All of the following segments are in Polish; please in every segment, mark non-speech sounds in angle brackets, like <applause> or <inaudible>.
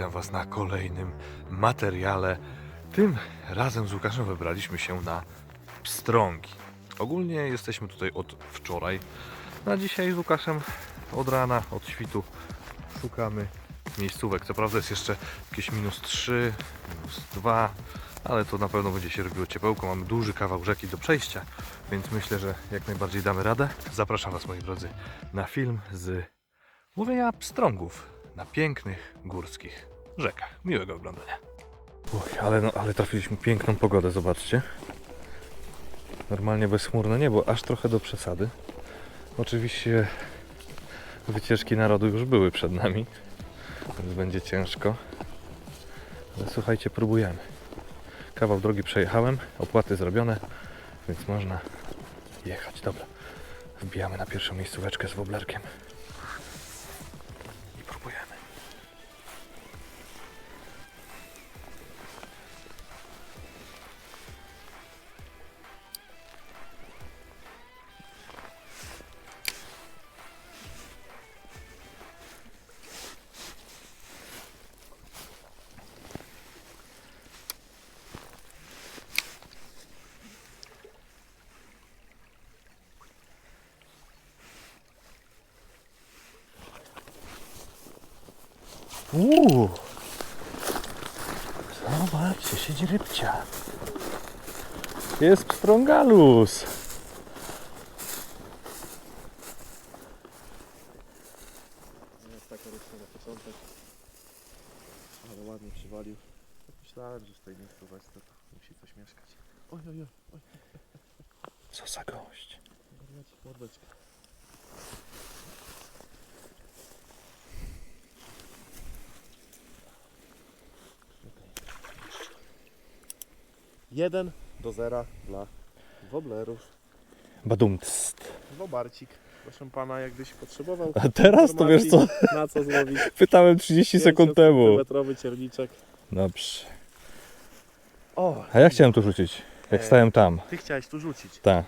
Witam Was na kolejnym materiale. Tym razem z Łukaszem wybraliśmy się na pstrągi. Ogólnie jesteśmy tutaj od wczoraj, a dzisiaj z Łukaszem od rana, od świtu szukamy miejscówek. Co prawda jest jeszcze jakieś minus 3, minus 2, ale to na pewno będzie się robiło ciepełko. Mamy duży kawał rzeki do przejścia, więc myślę, że jak najbardziej damy radę. Zapraszam Was, moi drodzy, na film z łowienia pstrągów na pięknych górskich rzekach. Miłego oglądania. Uj, ale, no, ale trafiliśmy piękną pogodę, zobaczcie. Normalnie bezchmurne niebo, aż trochę do przesady. Oczywiście wycieczki narodu już były przed nami, więc będzie ciężko. Ale słuchajcie, próbujemy. Kawał drogi przejechałem, opłaty zrobione, więc można jechać. Dobra, wbijamy na pierwszą miejscóweczkę z woblerkiem Uuu! Zobaczcie, siedzi rybcia. Jest pstrągalus. 1 do 0 dla woblerów. Badumtst. Wobarcik. Proszę pana, jakbyś potrzebował. A teraz to wiesz co? Na co zrobić? <laughs> Pytałem 30 sekund temu. metrowy cierniczek. Dobrze. O, A ja chciałem tu rzucić, jak e, stałem tam. Ty chciałeś tu rzucić. Tak.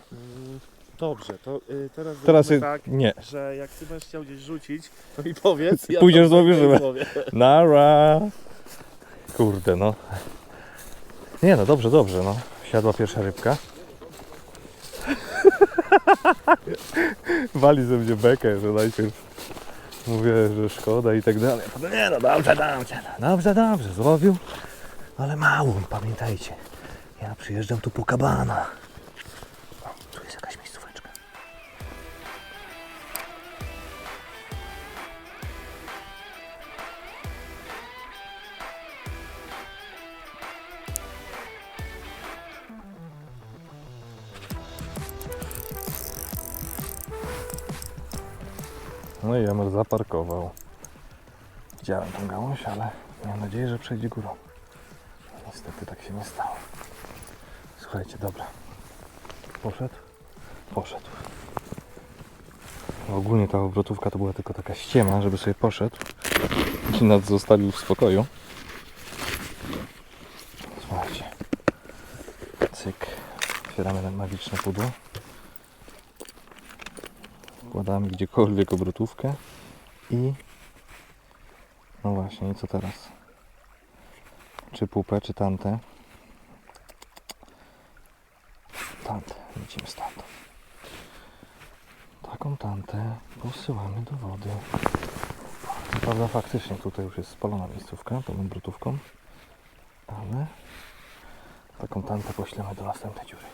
Dobrze, to y, teraz, Teraz tak, nie. że jak ty będziesz chciał gdzieś rzucić, to mi powiedz. Pójdziesz, to złowisz Nara. Kurde no. Nie no, dobrze, dobrze no. Siadła pierwsza rybka. <laughs> Wali ze mnie bekę, że najpierw mówię, że szkoda i tak dalej. Nie no, dobrze, dobrze. no, Dobrze, dobrze, złowił. Ale małą, pamiętajcie. Ja przyjeżdżam tu po kabana. Zaparkował. Widziałem tą gałąź, ale miałem nadzieję, że przejdzie górą. Niestety tak się nie stało. Słuchajcie, dobra. Poszedł? Poszedł. Ogólnie ta obrotówka to była tylko taka ściema, żeby sobie poszedł i nas zostawił w spokoju. Słuchajcie. Cyk. Otwieramy magiczne pudło. Wkładamy gdziekolwiek obrotówkę i no właśnie, i co teraz? Czy pupę, czy tamte? Tamte, lecimy stąd. Taką tantę posyłamy do wody. Prawda, faktycznie tutaj już jest spalona miejscówka tą obrotówką, ale taką tantę poślemy do następnej dziury.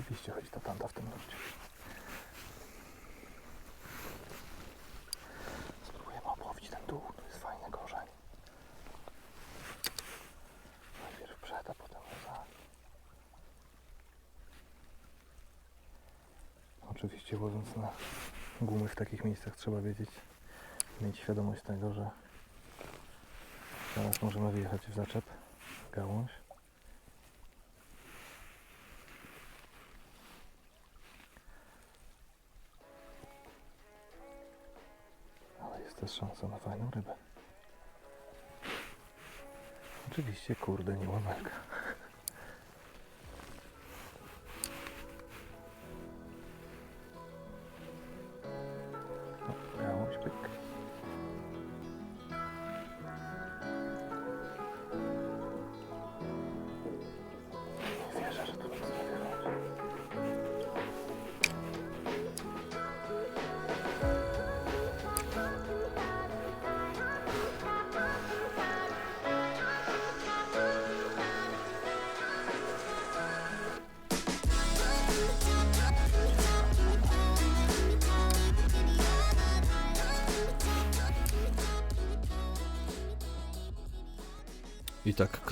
Zajebiście chodzi ta tanta w tym nurcie. Spróbujemy obłowić ten dół, to jest fajny korzeń. Najpierw przed, a potem za. Oczywiście łowiąc na gumy w takich miejscach trzeba wiedzieć, mieć świadomość tego, że teraz możemy wyjechać w zaczep, w gałąź. Jest szansa na fajną rybę. Oczywiście, kurde, nie łamelka.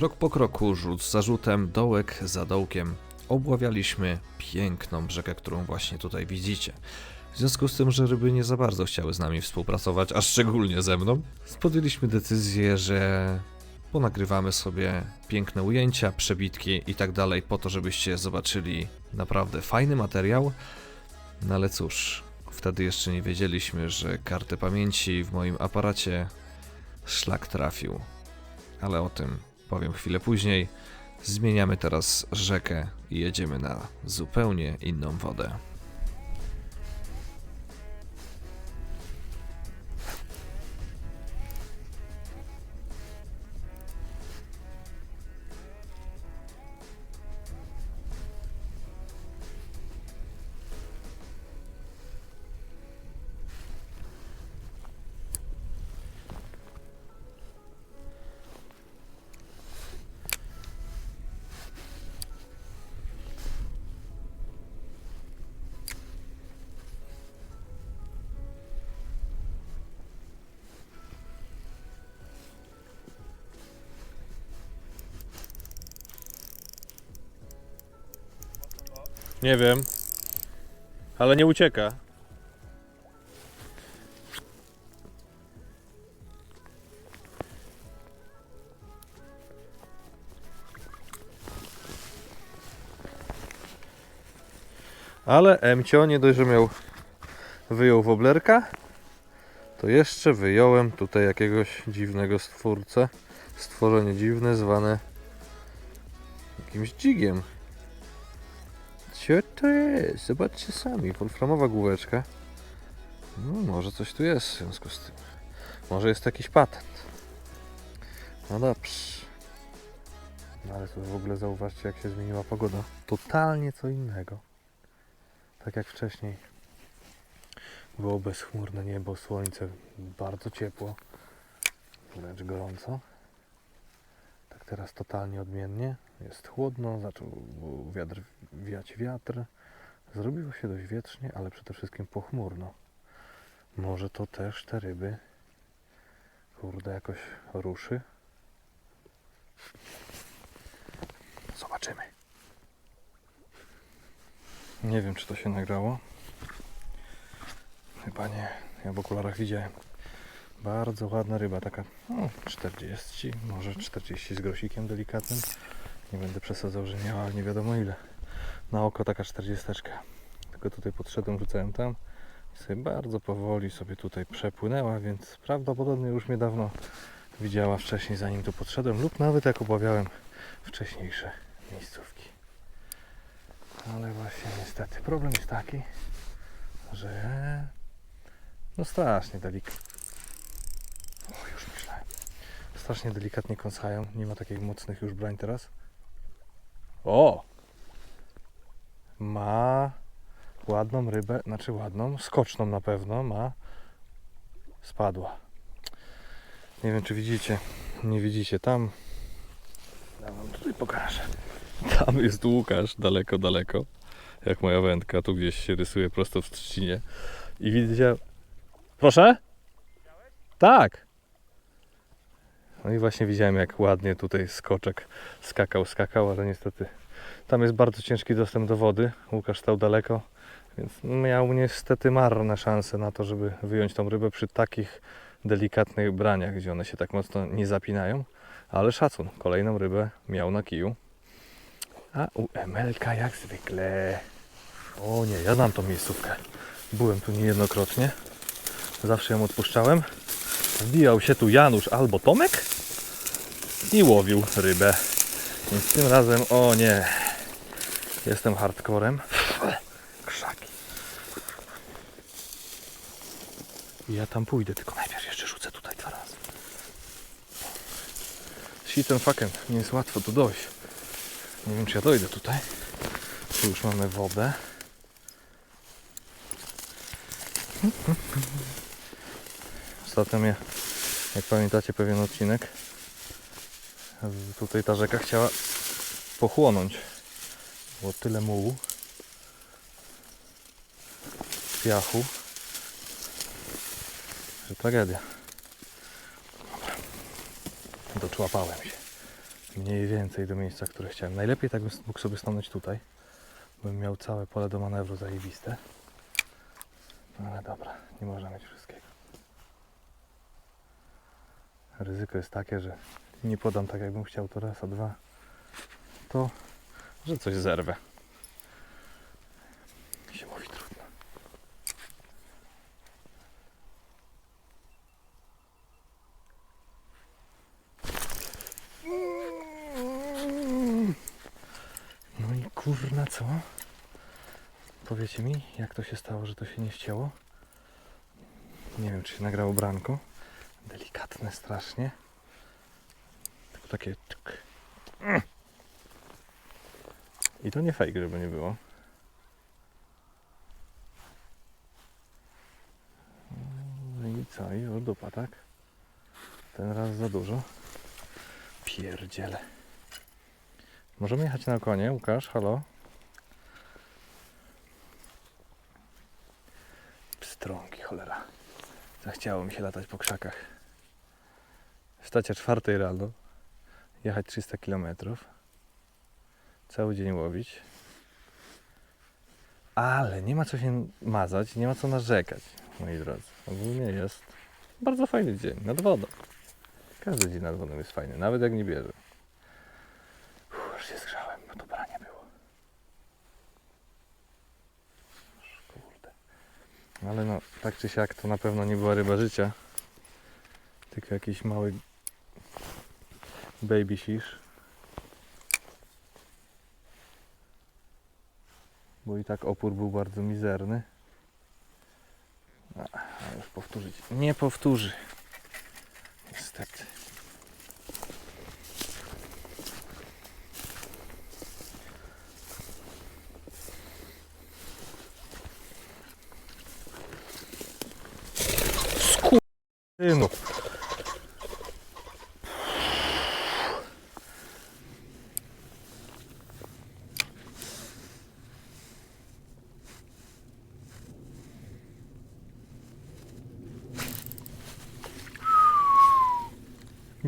Krok po kroku, rzut za rzutem, dołek za dołkiem, obławialiśmy piękną rzekę, którą właśnie tutaj widzicie. W związku z tym, że ryby nie za bardzo chciały z nami współpracować, a szczególnie ze mną, podjęliśmy decyzję, że ponagrywamy sobie piękne ujęcia, przebitki i tak dalej, po to, żebyście zobaczyli naprawdę fajny materiał. No ale cóż, wtedy jeszcze nie wiedzieliśmy, że kartę pamięci w moim aparacie szlak trafił ale o tym powiem chwilę później. Zmieniamy teraz rzekę i jedziemy na zupełnie inną wodę. Nie wiem. Ale nie ucieka. Ale Emcio nie dość, że miał wyjął woblerka, to jeszcze wyjąłem tutaj jakiegoś dziwnego stwórcę. Stworzenie dziwne zwane jakimś dzigiem. Co to jest? Zobaczcie sami, wolframowa główeczka. No, może coś tu jest w związku z tym. Może jest jakiś patent. No dobrze. No ale tu w ogóle zauważcie, jak się zmieniła pogoda. Totalnie co innego. Tak jak wcześniej. Było bezchmurne niebo, słońce, bardzo ciepło, wręcz gorąco. Teraz totalnie odmiennie. Jest chłodno, zaczął wiatr, wiać wiatr. Zrobiło się dość wietrznie, ale przede wszystkim pochmurno. Może to też te ryby, kurde, jakoś ruszy. Zobaczymy. Nie wiem, czy to się nagrało. Chyba nie. Ja w okularach widziałem. Bardzo ładna ryba, taka no, 40, może 40 z grosikiem delikatnym. Nie będę przesadzał, że miała, nie wiadomo ile. Na oko taka 40. Tylko tutaj podszedłem, rzucałem tam. I sobie bardzo powoli sobie tutaj przepłynęła, więc prawdopodobnie już mnie dawno widziała wcześniej, zanim tu podszedłem, lub nawet jak obawiałem wcześniejsze miejscówki. Ale właśnie niestety problem jest taki, że no strasznie delikatnie. O, już myślałem. Strasznie delikatnie kąsają. Nie ma takich mocnych już brań teraz. O! Ma ładną rybę, znaczy ładną, skoczną na pewno ma. Spadła. Nie wiem czy widzicie. Nie widzicie tam. Ja wam tutaj pokażę. Tam jest Łukasz, daleko, daleko. Jak moja wędka, tu gdzieś się rysuje prosto w trzcinie. I widzicie. Proszę? Tak. No i właśnie widziałem, jak ładnie tutaj skoczek skakał, skakał, ale niestety tam jest bardzo ciężki dostęp do wody. Łukasz stał daleko, Więc miał niestety marne szanse na to, żeby wyjąć tą rybę przy takich delikatnych braniach, gdzie one się tak mocno nie zapinają. Ale szacun, kolejną rybę miał na kiju. A u Emelka jak zwykle. O nie, ja znam tą miejscówkę. Byłem tu niejednokrotnie. Zawsze ją odpuszczałem. Wbijał się tu Janusz albo Tomek i łowił rybę. Więc tym razem, o nie, jestem hardcorem. Krzaki. Ja tam pójdę, tylko najpierw jeszcze rzucę tutaj dwa razy. Shitem fucking, nie jest łatwo tu dojść. Nie wiem, czy ja dojdę tutaj. Tu już mamy wodę. Ostatnio jak pamiętacie pewien odcinek, tutaj ta rzeka chciała pochłonąć. Było tyle mułu, piachu, że tragedia. Dobra. Doczłapałem się. Mniej więcej do miejsca, które chciałem. Najlepiej tak bym mógł sobie stanąć tutaj, bym miał całe pole do manewru zajebiste. No ale dobra, nie można mieć wszystkiego. Ryzyko jest takie, że nie podam tak jakbym chciał to raz, a dwa to, że coś zerwę. Się mówi trudno. No i kurna co? Powiecie mi, jak to się stało, że to się nie ścięło? Nie wiem, czy się nagrało branko. Delikatne strasznie. Takie... Mm. I to nie fake, żeby nie było. No i co? I o dupa, tak? Ten raz za dużo. Pierdziele. Możemy jechać na konie, Łukasz, halo? Pstrągi, cholera. Zachciało mi się latać po krzakach. Stacja czwartej rano. Jechać 300 km. Cały dzień łowić. Ale nie ma co się mazać, nie ma co narzekać, moi drodzy. Ogólnie jest bardzo fajny dzień nad wodą. Każdy dzień nad wodą jest fajny, nawet jak nie bierze. Uff, już się zgrzałem, bo to branie było. Kurde. Ale no, tak czy siak to na pewno nie była ryba życia. Tylko jakiś mały baby fish. Bo i tak opór był bardzo mizerny. Już powtórzyć. Nie powtórzy. Niestety. Synu.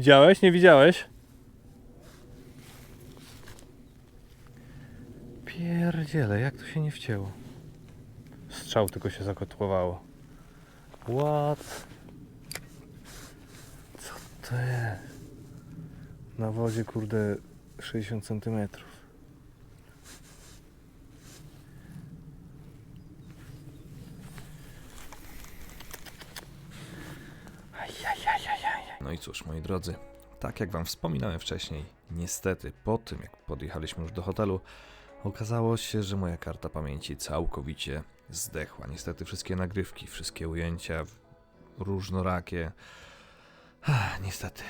Widziałeś? Nie widziałeś? Pierdziele, jak to się nie wcięło? Strzał tylko się zakotłowało. What? Co to jest? Na wodzie, kurde, 60 cm. No i cóż, moi drodzy, tak jak Wam wspominałem wcześniej, niestety po tym jak podjechaliśmy już do hotelu, okazało się, że moja karta pamięci całkowicie zdechła. Niestety wszystkie nagrywki, wszystkie ujęcia różnorakie. Ah, niestety,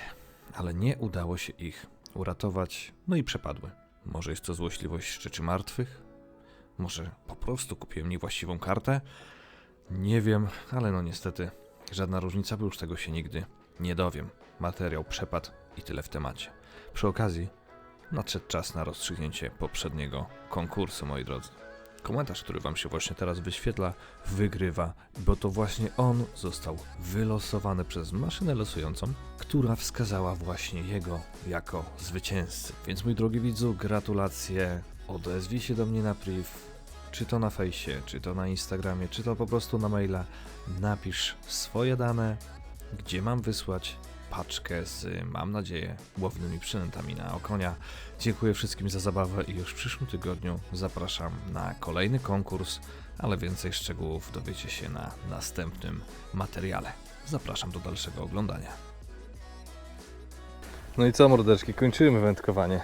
ale nie udało się ich uratować, no i przepadły. Może jest to złośliwość szczyczy martwych? Może po prostu kupiłem niewłaściwą kartę? Nie wiem, ale no niestety żadna różnica, bo już tego się nigdy nie dowiem. Materiał przepadł i tyle w temacie. Przy okazji nadszedł czas na rozstrzygnięcie poprzedniego konkursu, moi drodzy. Komentarz, który Wam się właśnie teraz wyświetla, wygrywa, bo to właśnie on został wylosowany przez maszynę losującą, która wskazała właśnie jego jako zwycięzcę. Więc mój drogi widzu, gratulacje, odezwij się do mnie na priv czy to na fejsie, czy to na Instagramie, czy to po prostu na maila, napisz swoje dane, gdzie mam wysłać paczkę z, mam nadzieję, łownymi przynętami na okonia. Dziękuję wszystkim za zabawę i już w przyszłym tygodniu zapraszam na kolejny konkurs, ale więcej szczegółów dowiecie się na następnym materiale. Zapraszam do dalszego oglądania. No i co mordeczki, kończymy wędkowanie.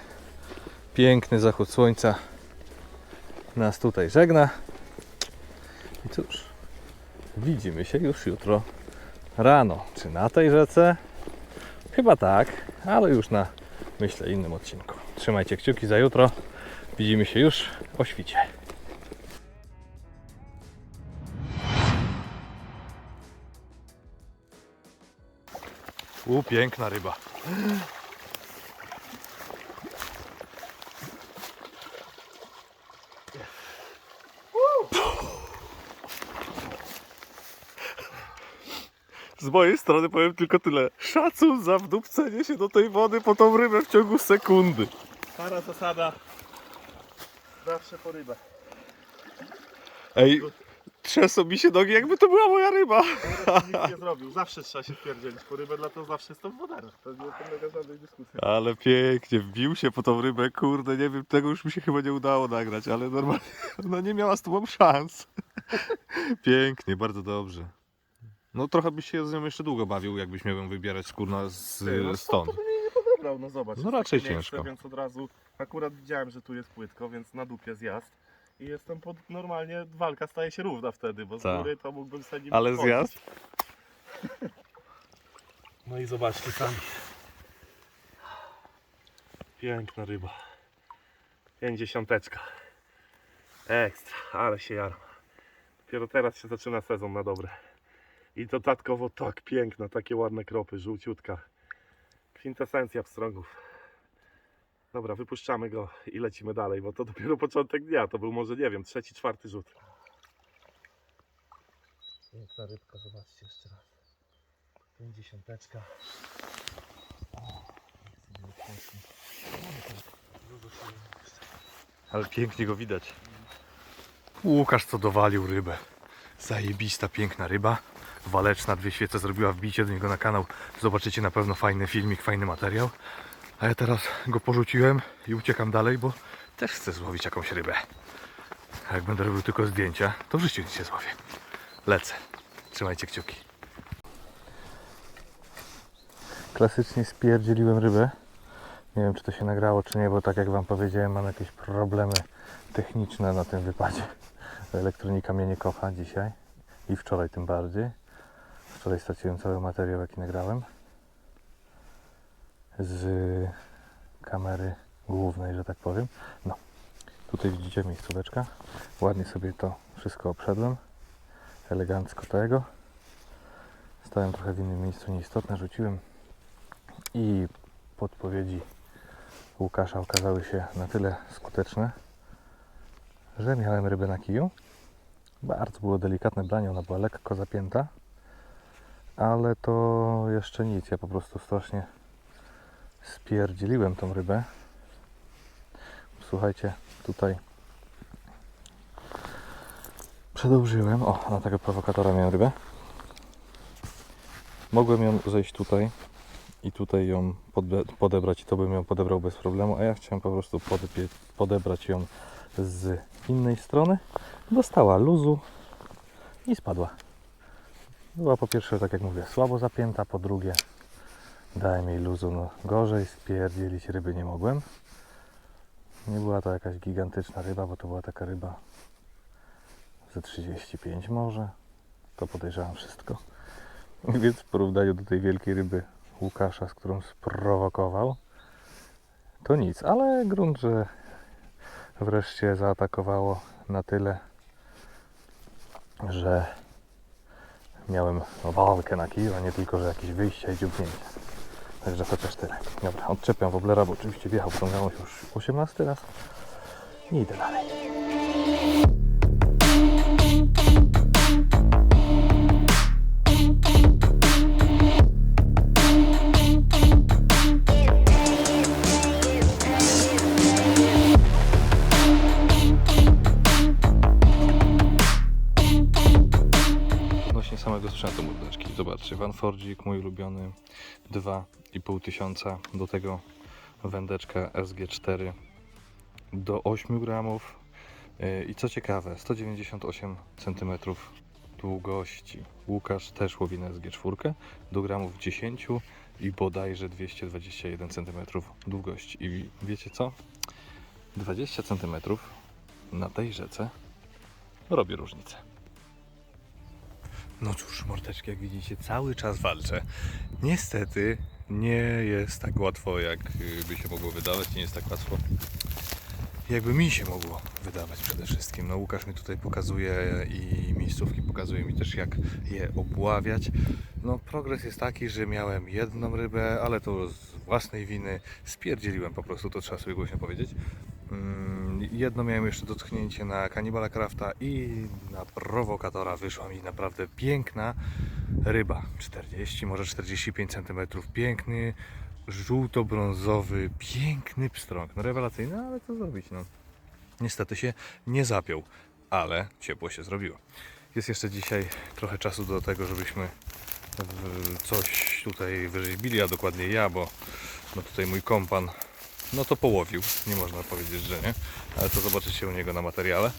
Piękny zachód słońca nas tutaj żegna. I cóż, widzimy się już jutro rano. Czy na tej rzece? Chyba tak, ale już na, myślę, innym odcinku. Trzymajcie kciuki za jutro. Widzimy się już o świcie. U, piękna ryba. Z mojej strony powiem tylko tyle. Szacun za wdupcenie się do tej wody po tą rybę w ciągu sekundy. Stara zasada. Zawsze po rybę. Ej, trzęsą mi się nogi, jakby to była moja ryba. Nikt nie zrobił. Zawsze trzeba się wpierdzielić po rybę, dlatego zawsze jest to w wodarach. To nie podlega żadnej dyskusji. Ale pięknie, wbił się po tą rybę, kurde, nie wiem, tego już mi się chyba nie udało nagrać, ale normalnie, no nie miała z tobą szans. <laughs> Pięknie, bardzo dobrze. No trochę byś się z nią jeszcze długo bawił, jakbyś miał ją wybierać skórna z, no, stąd. To nie podebrał, no zobacz. No jest raczej takie ciężko. Więc od razu akurat widziałem, że tu jest płytko, więc na dupie zjazd. I jestem pod, normalnie walka staje się równa wtedy, bo z Tak. góry to mógłbym sobie nim Ale zjazd? No i zobaczcie sami. Piękna ryba. Pięćdziesiąteczka. Ekstra, ale się jaram. Dopiero teraz się zaczyna sezon na dobre. I dodatkowo tak piękna, takie ładne kropy, żółciutka. Kwintesencja pstrągów. Dobra, wypuszczamy go i lecimy dalej, bo to dopiero początek dnia. To był może, nie wiem, trzeci, czwarty rzut. Piękna rybka, zobaczcie jeszcze raz. Pięćdziesiąteczka. Ale pięknie go widać. Łukasz co dowalił rybę. Zajebista, piękna ryba. Waleczna, dwie świece zrobiła wbicie do niego na kanał. Zobaczycie na pewno fajny filmik, fajny materiał. A ja teraz go porzuciłem i uciekam dalej, bo też chcę złowić jakąś rybę. A jak będę robił tylko zdjęcia, to w życiu nic nie złowię. Lecę. Trzymajcie kciuki. Klasycznie spierdzieliłem rybę. Nie wiem, czy to się nagrało, czy nie, bo tak jak Wam powiedziałem, mam jakieś problemy techniczne na tym wypadzie. Elektronika mnie nie kocha dzisiaj i wczoraj tym bardziej. Wczoraj straciłem cały materiał, jaki nagrałem z kamery głównej, że tak powiem. No, tutaj widzicie miejscóweczka. Ładnie sobie to wszystko obszedłem. Elegancko tego. Stałem trochę w innym miejscu nieistotne, rzuciłem i podpowiedzi Łukasza okazały się na tyle skuteczne, że miałem rybę na kiju. Bardzo było delikatne branie, ona była lekko zapięta, ale to jeszcze nic. Ja po prostu strasznie spierdzieliłem tą rybę. Słuchajcie, tutaj przedobrzyłem. O, na tego prowokatora miałem rybę. Mogłem ją zejść tutaj i tutaj ją podebrać i to bym ją podebrał bez problemu, a ja chciałem po prostu podebrać ją z innej strony. Dostała luzu i spadła. Była po pierwsze, tak jak mówię, słabo zapięta, po drugie dałem jej luzu, no gorzej spierdzielić ryby nie mogłem. Nie była to jakaś gigantyczna ryba, bo to była taka ryba ze 35 może. To podejrzewam wszystko. <laughs> Więc w porównaniu do tej wielkiej ryby Łukasza, z którą sprowokował, to nic, ale grunt, że wreszcie zaatakowało na tyle, że miałem walkę na kiju, a nie tylko, że jakieś wyjścia i dziubnięcia. Także chociaż tyle. Dobra, odczepiam woblera, bo oczywiście wjechał w tą już 18 raz i idę dalej. Fordzik, mój ulubiony, 2,5 tysiąca. Do tego wędeczka SG4 do 8 gramów. Yy, I co ciekawe, 198 cm długości. Łukasz też łowi na SG4 do gramów 10 i bodajże 221 cm długości. I wiecie co? 20 cm na tej rzece robi różnicę. No cóż, mordeczki, jak widzicie, cały czas walczę. Niestety nie jest tak łatwo, jak y, by się mogło wydawać. Nie jest tak łatwo, jakby mi się mogło wydawać przede wszystkim. No Łukasz mi tutaj pokazuje i miejscówki pokazuje mi też, jak je obławiać. No progres jest taki, że miałem jedną rybę, ale to z własnej winy spierdzieliłem po prostu, to trzeba sobie głośno powiedzieć. Mm, Jedno miałem jeszcze dotknięcie na kanibala krafta i na prowokatora wyszła mi naprawdę piękna ryba. 40, może 45 cm. Piękny, żółto-brązowy, piękny pstrąg. No rewelacyjny, ale co zrobić, no. Niestety się nie zapiął, ale ciepło się zrobiło. Jest jeszcze dzisiaj trochę czasu do tego, żebyśmy coś tutaj wyrzeźbili, a dokładnie ja, bo no tutaj mój kompan no to połowił, nie można powiedzieć, że nie, ale to zobaczycie u niego na materiale.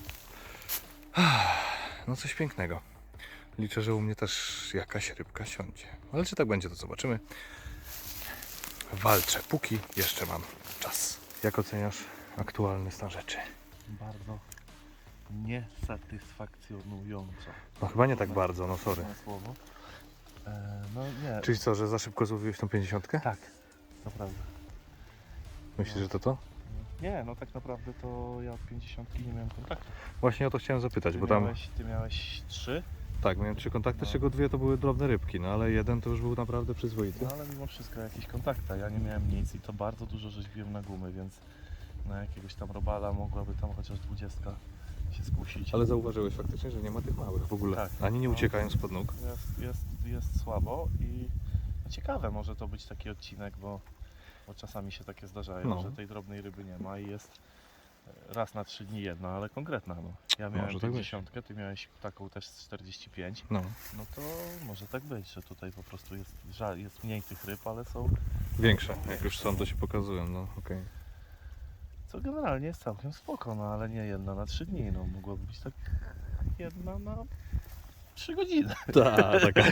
No coś pięknego. Liczę, że u mnie też jakaś rybka siądzie. Ale czy tak będzie, to zobaczymy. Walczę, póki jeszcze mam czas. Jak oceniasz aktualny stan rzeczy? Bardzo niesatysfakcjonująco. No chyba nie tak bardzo, no sorry. Na słowo. E, no nie, Czyli co, że za szybko złowiłeś tą 50? tak, to prawda. Myślisz, że to to? Nie, no tak naprawdę to ja od 50 nie miałem kontaktu. Właśnie o to chciałem zapytać, Ty bo tam... miałeś, ty miałeś trzy, Tak, miałem trzy kontakty, z No. czego dwie to były drobne rybki, no ale jeden to już był naprawdę przyzwoity. no ale mimo wszystko jakiś kontakt, a ja nie miałem nic i to bardzo dużo rzeźbiłem na gumy, więc na jakiegoś tam robala mogłaby tam chociaż 20 się skusić. Ale zauważyłeś faktycznie, że nie ma tych małych w ogóle. Tak. Ani nie No. uciekają spod nóg. Jest, jest, jest słabo i no ciekawe może to być taki odcinek, bo, bo czasami się takie zdarzają, No. że tej drobnej ryby nie ma i jest e, raz na trzy dni jedna, ale konkretna. No. Ja miałem Może tak być. 50, ty miałeś taką też z 45, No, no to może tak być, że tutaj po prostu jest, żal, jest mniej tych ryb, ale są, większe. Jak już są, to się pokazują, no okej. co generalnie jest całkiem spoko, no ale nie jedna na trzy dni, no mogłoby być tak jedna na 3 godziny. <laughs> Tak, taka.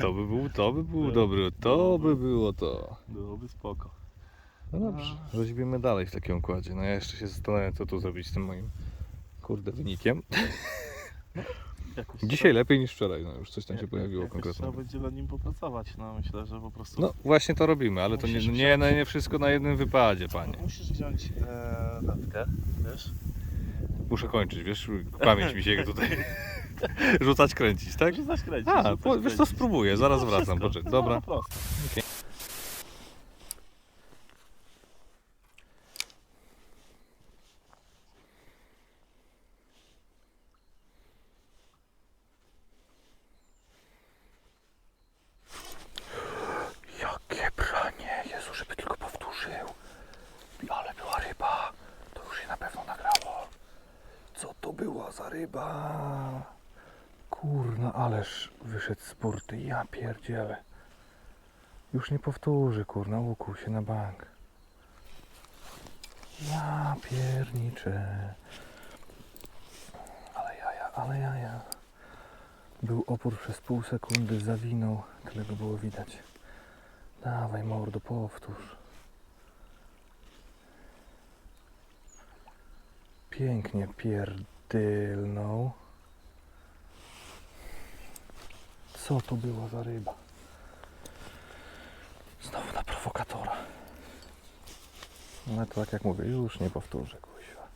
To by był, to by był dobry, to by było to. Byłoby spoko. No dobrze, rzeźbimy dalej w takim układzie. No ja jeszcze się zastanawiam, co tu zrobić z tym moim, kurde, wynikiem. Jakoś Dzisiaj lepiej niż wczoraj, no już coś tam się Jak- pojawiło jakoś konkretnego. Trzeba będzie nad nim popracować. No myślę, że po prostu. No właśnie to robimy, ale to nie, Musisz nie, nie, nie wszystko na jednym wypadzie, panie. Musisz wziąć e, datkę, wiesz? Muszę kończyć, wiesz, pamięć mi się tutaj <laughs> rzucać, kręcić, tak? Musisz zaśkręcić. A, rzucać, po, wiesz co, spróbuję, zaraz No, wracam, wszystko. poczekaj, No, dobra prostu. Jakie branie, Jezu, żeby tylko powtórzył. Ale była ryba, to już się na pewno nagrało. Co to była za ryba? Kurna, ależ wyszedł z burty, ja pierdzielę. Już nie powtórzy, kurna, ukuł się na bank. Ja pierniczę. Ale jaja, ale jaja. Był opór przez pół sekundy, zawinął, tyle go było widać. Dawaj mordo, powtórz. Pięknie pierdylnął. Co to była za ryba? Prowokatora. No to tak jak mówię, już nie powtórzę, kuźwa.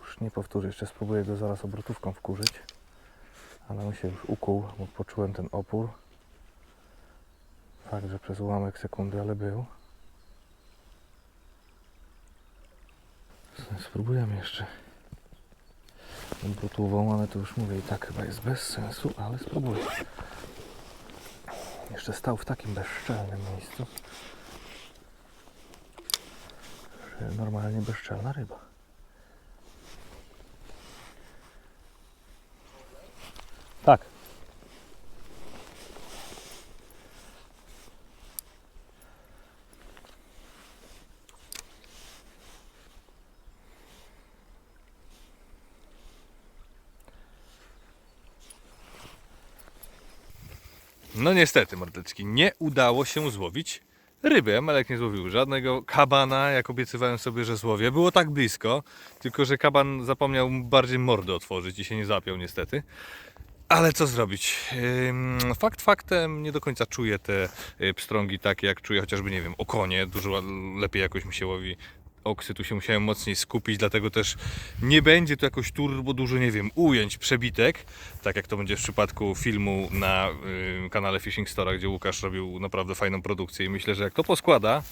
Już nie powtórzę, jeszcze spróbuję go zaraz obrotówką wkurzyć. Ale on się już ukuł, bo poczułem ten opór. Fakt, że przez ułamek sekundy, ale był. Spróbujemy jeszcze obrotową, ale to już mówię i tak chyba jest bez sensu, ale spróbuję. Jeszcze stał w takim bezczelnym miejscu, że normalnie bezczelna ryba. Tak. No niestety, mordeczki, nie udało się złowić ryby. Melek nie złowił żadnego kabana, jak obiecywałem sobie, że złowię. Było tak blisko, tylko że kaban zapomniał bardziej mordę otworzyć i się nie zapiął niestety. Ale co zrobić? Fakt faktem, nie do końca czuję te y, pstrągi takie, jak czuję chociażby, nie wiem, okonie. Dużo lepiej jakoś mi się łowi oksy, tu się musiałem mocniej skupić, dlatego też nie będzie tu jakoś turbo dużo, nie wiem, ujęć, przebitek, tak jak to będzie w przypadku filmu na y, kanale Fishing Store, gdzie Łukasz robił naprawdę fajną produkcję i myślę, że jak to poskłada,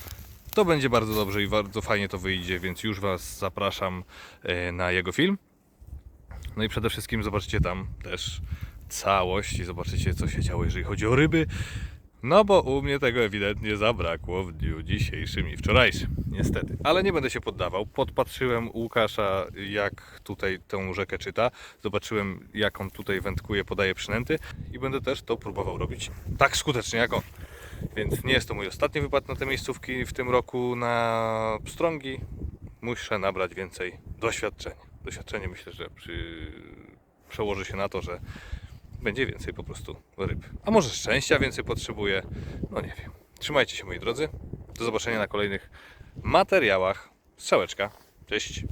to będzie bardzo dobrze i bardzo fajnie to wyjdzie, więc już Was zapraszam y, na jego film. No i przede wszystkim zobaczycie tam też całość i zobaczycie co się działo, jeżeli chodzi o ryby. No bo u mnie tego ewidentnie zabrakło w dniu dzisiejszym i wczorajszym. Niestety. Ale nie będę się poddawał. Podpatrzyłem Łukasza, jak tutaj tę rzekę czyta. Zobaczyłem, jak on tutaj wędkuje, podaje przynęty. I będę też to próbował robić tak skutecznie jak on. Więc nie jest to mój ostatni wypad na te miejscówki w tym roku na pstrągi. Muszę nabrać więcej doświadczenia. Doświadczenie myślę, że przy... przełoży się na to, że będzie więcej po prostu ryb. A może szczęścia więcej potrzebuję? No nie wiem. Trzymajcie się moi drodzy. Do zobaczenia na kolejnych materiałach. Strzałeczka. Cześć.